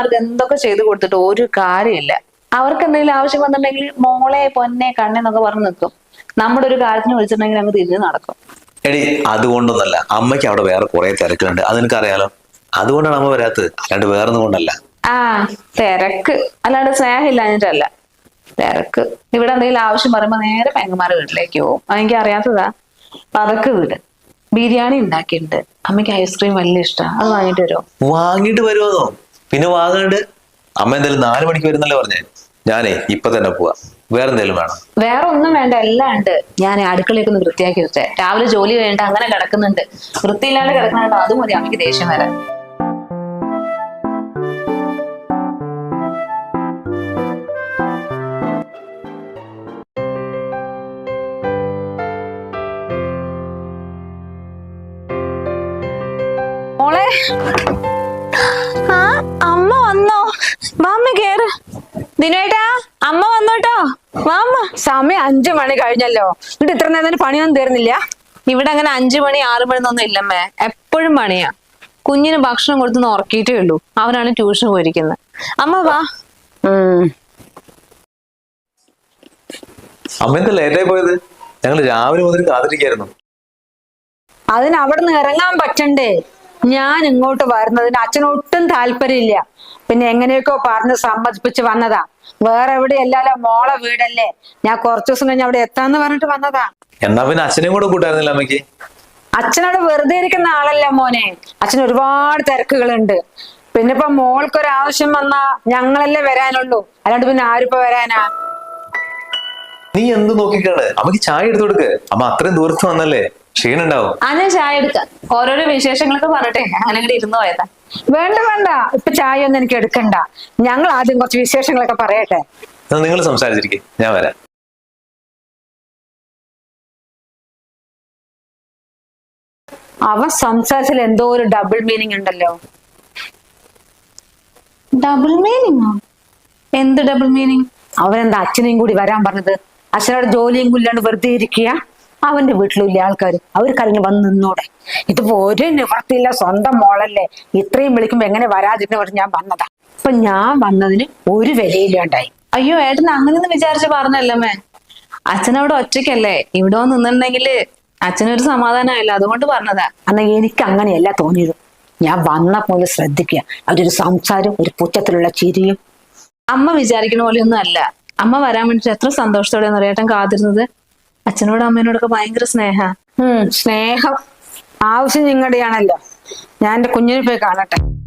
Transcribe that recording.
അവർക്ക് എന്തൊക്കെ ചെയ്തു കൊടുത്തിട്ട് ഒരു കാര്യമില്ല. അവർക്ക് എന്തെങ്കിലും ആവശ്യം വന്നിട്ടുണ്ടെങ്കിൽ മോളെ പൊന്നെ കണ്ണെന്നൊക്കെ പറഞ്ഞു നിൽക്കും. നമ്മുടെ ഒരു കാര്യത്തിന് വിളിച്ചിട്ടുണ്ടെങ്കിൽ അങ്ങ് തിരിഞ്ഞ് നടക്കും. എടി അതുകൊണ്ടൊന്നല്ല. അമ്മയ്ക്ക് അവിടെ വേറെ കുറെ തിരക്കുണ്ട് അത് അറിയാലോ അതുകൊണ്ടാണ് അമ്മ വരാത്തത്. അല്ലാണ്ട് വേറെ കൊണ്ടല്ല. ആ തിരക്ക്. അല്ലാണ്ട് സ്നേഹം ഇല്ലാഞ്ഞിട്ടല്ല തിരക്ക്. ഇവിടെ എന്തെങ്കിലും ആവശ്യം പറയുമ്പോ നേരെ പെങ്ങന്മാരെ വീട്ടിലേക്ക് പോകും. എനിക്ക് അറിയാത്തതാ പതക്ക് വീട്. ബിരിയാണി ഉണ്ടാക്കിയിട്ടുണ്ട്. അമ്മയ്ക്ക് ഐസ്ക്രീം വലിയ ഇഷ്ടമാണ് അത് വാങ്ങിട്ട് വരുമോ? വാങ്ങിട്ട് വരുമോന്നോ പിന്നെ വാങ്ങാണ്ട് അമ്മ എന്തായാലും നാല് മണിക്ക് വരുന്നല്ലേ പറഞ്ഞേ? ഞാനേ ഇപ്പൊ തന്നെ പോവാ. വേറെ എന്തെങ്കിലും വേണം? വേറെ ഒന്നും വേണ്ട എല്ലാം ഉണ്ട്. ഞാൻ അടുക്കളയൊക്കെ ഒന്ന് വൃത്തിയാക്കി വെച്ചേ രാവിലെ ജോലി വേണ്ട അങ്ങനെ കിടക്കുന്നുണ്ട്. വൃത്തിയില്ലാണ്ട് കിടക്കുന്നുണ്ടോ? അത് മതി അമ്മയ്ക്ക് ദേഷ്യം വരാൻ. മോളെ അമ്മ വന്നോ. വാമ്മ കേറ്. ദിനേട്ടാ അമ്മ വന്നോട്ടോ. വാമ്മ സമയം അഞ്ചു മണി കഴിഞ്ഞല്ലോ. എന്നിട്ട് ഇത്ര നേരം പണിയൊന്നും തീർന്നില്ല. ഇവിടെ അങ്ങനെ അഞ്ചു മണി ആറു മണി ഒന്നും ഇല്ലമ്മേ. എപ്പോഴും പണിയാ. കുഞ്ഞിന് ഭക്ഷണം കൊടുത്തൊന്ന് ഉറക്കിയിട്ടേ ഉള്ളൂ. അവനാണ് ട്യൂഷൻ പോയിരിക്കുന്നത്. അമ്മ വാ. ഉം. അമ്മ എന്താ ലേറ്റായി പോയത്? ഞങ്ങൾ രാവിലെ മുതൽ കാത്തിരിക്കായിരുന്നു. അതിന് അവിടെ നിന്ന് ഇറങ്ങാൻ പറ്റണ്ടേ? ഞാൻ ഇങ്ങോട്ട് വരുന്നതിന് അച്ഛനൊട്ടും താല്പര്യമില്ല. പിന്നെ എങ്ങനെയൊക്കെയോ പറഞ്ഞ് സമ്മതിപ്പിച്ച് വന്നതാ. വേറെ എവിടെ എവിടെയല്ലല്ലോ മോളെ വീടല്ലേ? ഞാൻ കുറച്ചു ദിവസം കഴിഞ്ഞ് അവിടെ എത്താന്ന് പറഞ്ഞിട്ട് വന്നതാ. എന്നാ പിന്നെ അച്ഛനെയും കൂടെ കൂട്ടായിരുന്നില്ല അമ്മയ്ക്ക്? അച്ഛനോട് വെറുതെ ഇരിക്കുന്ന ആളല്ല മോനെ. അച്ഛൻ ഒരുപാട് തിരക്കുകളുണ്ട്. പിന്നെ ഇപ്പൊ മോൾക്കൊരാവശ്യം വന്നാ ഞങ്ങളല്ലേ വരാനുള്ളൂ. അല്ലാണ്ട് പിന്നെ ആരിപ്പോ വരാനാ? നീ എന്ത് നോക്കിക്കാണ്? അമ്മയ്ക്ക് ചായ എടുത്തു കൊടുക്ക്. അമ്മ അത്രയും ദൂരത്ത് വന്നല്ലേ? ക്ഷീണുണ്ടാവും ആ ചായ എടുക്കാം. ഓരോരോ വിശേഷങ്ങളൊക്കെ പറഞ്ഞിട്ടെ അങ്ങനെ അങ്ങോട്ട് ഇരുന്ന് പോയതാ. വേണ്ട വേണ്ട. ഇപ്പൊ ചായ ഒന്നും എനിക്ക് എടുക്കണ്ട. ഞങ്ങൾ ആദ്യം കുറച്ച് വിശേഷങ്ങളൊക്കെ പറയട്ടെ. നിങ്ങൾ സംസാരിച്ചിരിക്കെ. ഞാൻ വരാം. അവൻ സംസാരിച്ചാൽ എന്തോ ഒരു ഡബിൾ മീനിങ് ഉണ്ടല്ലോ. ഡബിൾ മീനിങ്ങോ എന്ത് ഡബിൾ മീനിങ് അവരെന്താ അച്ഛനെയും കൂടി വരാൻ പറഞ്ഞത്? അച്ഛനോട് ജോലിയും കൊല്ലാണ്ട് വെറുതെ ഇരിക്കുക. അവന്റെ വീട്ടിലുള്ള ഇല്ല ആൾക്കാർ അവർക്ക് അതിന് വന്ന് നിന്നോടെ. ഇതിപ്പോ ഒരു നിവർത്തിയില്ല സ്വന്തം മോളല്ലേ. ഇത്രയും വിളിക്കുമ്പോ എങ്ങനെ വരാതിരുന്ന പറഞ്ഞ് ഞാൻ വന്നതാ. അപ്പൊ ഞാൻ വന്നതിന് ഒരു വിലയില്ലാണ്ടായി. അയ്യോ ഏട്ടൻ അങ്ങനെയൊന്നും വിചാരിച്ച് പറഞ്ഞല്ലമ്മേ അച്ഛൻ അവിടെ ഒറ്റയ്ക്കല്ലേ? ഇവിടെ നിന്നിട്ടുണ്ടെങ്കിൽ അച്ഛനൊരു സമാധാനമായില്ല. അതുകൊണ്ട് പറഞ്ഞതാ. അന്ന് എനിക്ക് അങ്ങനെയല്ല തോന്നിയത്. ഞാൻ വന്ന പോലെ ശ്രദ്ധിക്കുക. അവരൊരു സംസാരം ഒരു പുറ്റത്തിലുള്ള ചിരിയും. അമ്മ വിചാരിക്കുന്ന പോലെയൊന്നും അല്ല. അമ്മ വരാൻ വേണ്ടിട്ട് എത്ര സന്തോഷത്തോടെ അറിയാട്ടം കാത്തിരുന്നത്. അച്ഛനോടും അമ്മേനോടൊക്കെ ഭയങ്കര സ്നേഹ. സ്നേഹം ആവശ്യം നിങ്ങളുടെയാണല്ലോ. ഞാൻ എന്റെ കുഞ്ഞിനെ പോയി കാണട്ടെ.